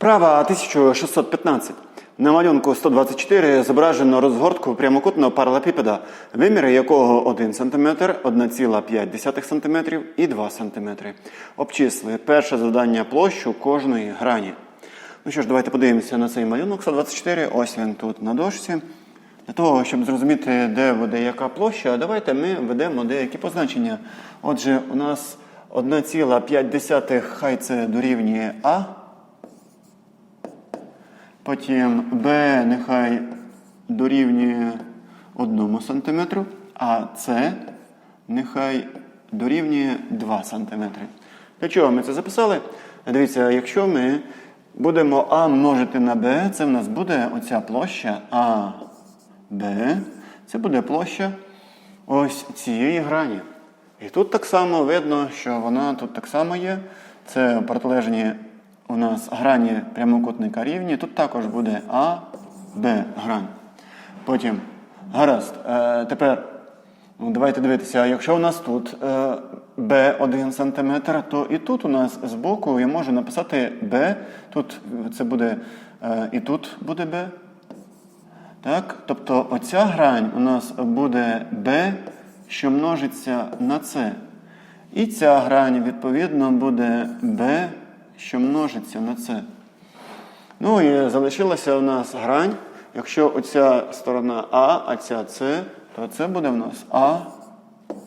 Вправа 1615. На малюнку 124 зображено розгортку прямокутного паралепіпеда, виміри якого 1 см, 1,5 см і 2 см. Обчисли перше завдання площу кожної грані. Ну що ж, давайте подивимося на цей малюнок 124. Ось він тут на дошці. Для того, щоб зрозуміти, де буде яка площа, давайте ми введемо деякі позначення. Отже, у нас 1,5 хай це дорівнює А. Потім B нехай дорівнює 1 см, а С нехай дорівнює 2 см. Для чого ми це записали? Дивіться, якщо ми будемо А множити на Б, це в нас буде оця площа А, Б. Це буде площа ось цієї грані. І тут так само видно, що вона тут так само є. Це протилежні у нас грані прямокутника рівні. Тут також буде А, Б грань. Потім, гаразд. Е, тепер ну, давайте дивитися, якщо у нас тут е, Б 1 см, то і тут у нас збоку я можу написати Б. Тут це буде е, і тут буде Б. Так? Тобто оця грань у нас буде B, що множиться на С. І ця грань, відповідно, буде B, що множиться на С. Ну і залишилася у нас грань. Якщо оця сторона А, а ця С, то це буде в нас А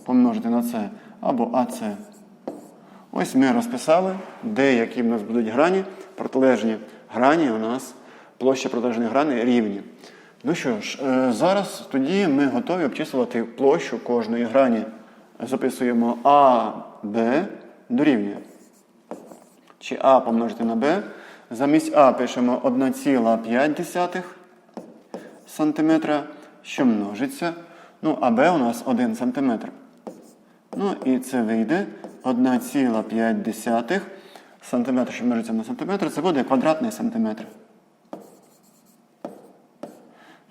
помножити на С або АС. Ось ми розписали, де які в нас будуть грані. Протилежні грані у нас площа протилежних граней рівні. Ну що ж, е, зараз тоді ми готові обчислювати площу кожної грані. Записуємо А, Б дорівнює. Чи А помножити на Б. Замість А пишемо 1,5 см, що множиться. Ну, а Б у нас 1 см. Ну і це вийде 1,5 см, що множиться на сантиметр, це буде квадратний сантиметр.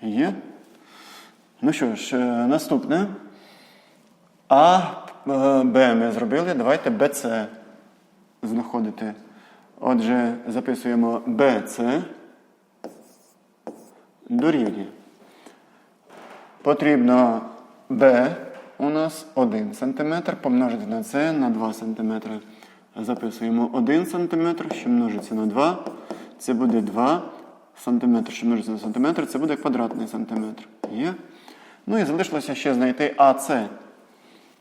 Є. Ну що ж, е, наступне. А, е, Б ми зробили. Давайте БЦ знаходити. Отже, записуємо БЦ дорівнює. Потрібно Б у нас 1 см помножити на С на 2 см. Записуємо 1 см, що множиться на 2. Це буде 2 см, що множиться на сантиметр, це буде квадратний сантиметр. Є. Ну і залишилося ще знайти АС.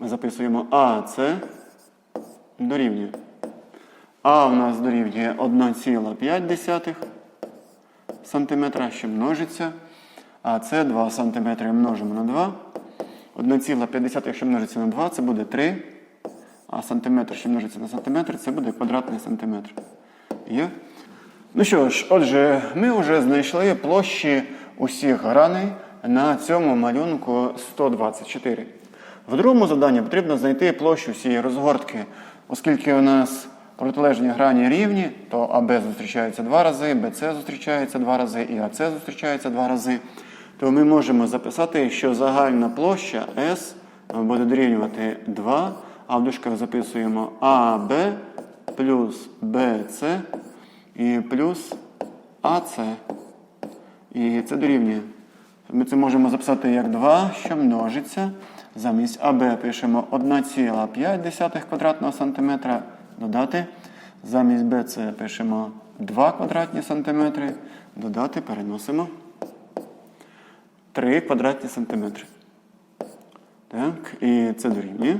Записуємо АС дорівнює. А у нас дорівнює 1,5 см, що множиться. А це 2 см множимо на 2. 1,5, якщо множиться на 2, це буде 3. А сантиметр, що множиться на сантиметр, це буде квадратний сантиметр. Є? Ну що ж, отже, ми вже знайшли площі усіх граней на цьому малюнку 124. В другому завданні потрібно знайти площу всієї розгортки. Оскільки у нас протилежні грані рівні, то АБ зустрічається два рази, БЦ зустрічається два рази і АЦ зустрічається два рази, то ми можемо записати, що загальна площа S буде дорівнювати 2, а в дужках записуємо АБ плюс БЦ і плюс АЦ. І це дорівнює. Ми це можемо записати як 2, що множиться. Замість АБ пишемо 1,5 квадратного сантиметра додати. Замість БЦ пишемо 2 квадратні сантиметри. Додати, переносимо 3 квадратні сантиметри. Так, і це дорівнює.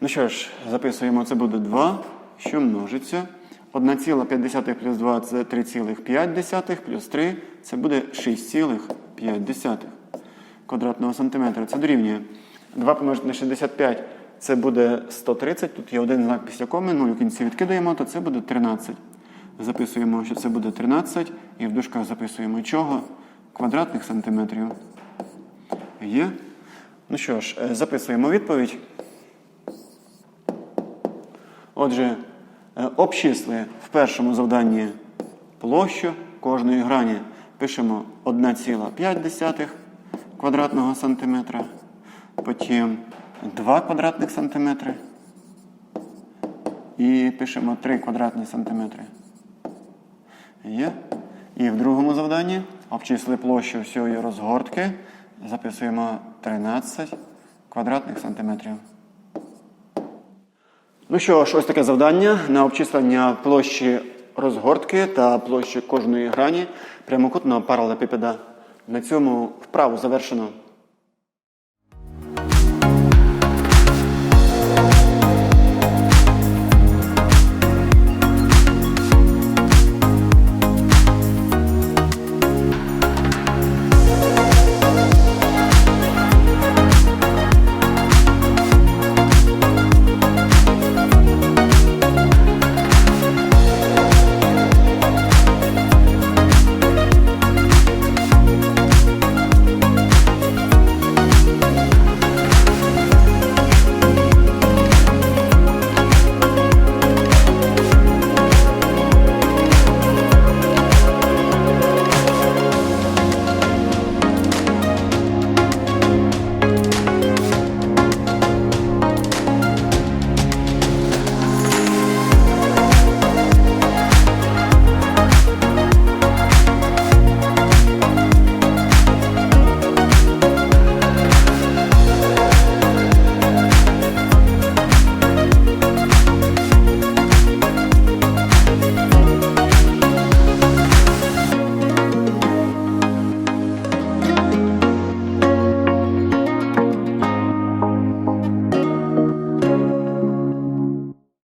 Ну що ж, записуємо, це буде 2, що множиться. 1,5 плюс 2 це 3,5 плюс 3 це буде 6,5 квадратного сантиметра. Це дорівнює. 2 помножити на 65 це буде 130. Тут є один знак після коми, 0 в кінці відкидаємо, то це буде 13. Записуємо, що це буде 13. І в дужках записуємо чого? Квадратних сантиметрів. Є. Ну що ж, е, записуємо відповідь. Отже, е, обчисли в першому завданні площу кожної грані. Пишемо 1,5 квадратного сантиметра, потім 2 квадратних сантиметри і пишемо 3 квадратні сантиметри. Є. І в другому завданні обчисли площу всієї розгортки. Записуємо 13 квадратних сантиметрів. Ну що ж, ось таке завдання на обчислення площі розгортки та площі кожної грані прямокутного паралелепіпеда. На цьому вправу завершено.